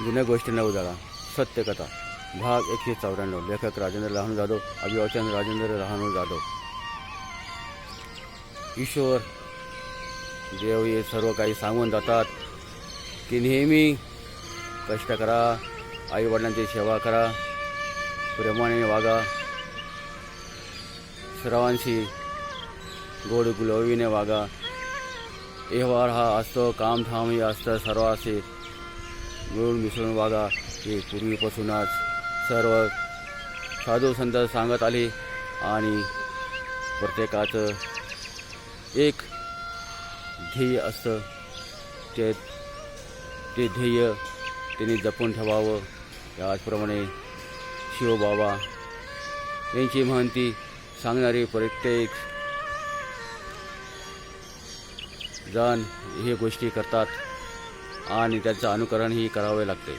जुन्या गोष्टींना उजाळा. सत्यकथा. भाग एकशे चौऱ्याण्णव. लेखक राजेंद्र लहानू जाधव. अभिवाचन राजेंद्र लहानू जाधव. ईश्वर देव हे सर्व काही सांगून जातात की नेहमी कष्ट करा आईवडिलांची सेवा करा प्रेमाने वागा. सर्वांशी गोड गुलवीने वागा. व्यवहार हा असतो कामधामही असतं सर्वांशी मिळून मिसळून वागा हे पूर्वीपासूनच सर्व साधू संत सांगत आले आणि प्रत्येकाचं एक ध्येय असतं. ते ते ध्येय त्यांनी जपून ठेवावं. त्याचप्रमाणे शिवबाबा यांची महंती सांगणारे प्रत्येक जण हे गोष्टी करतात. आणि त्याचं अनुकरणही करावे लागते.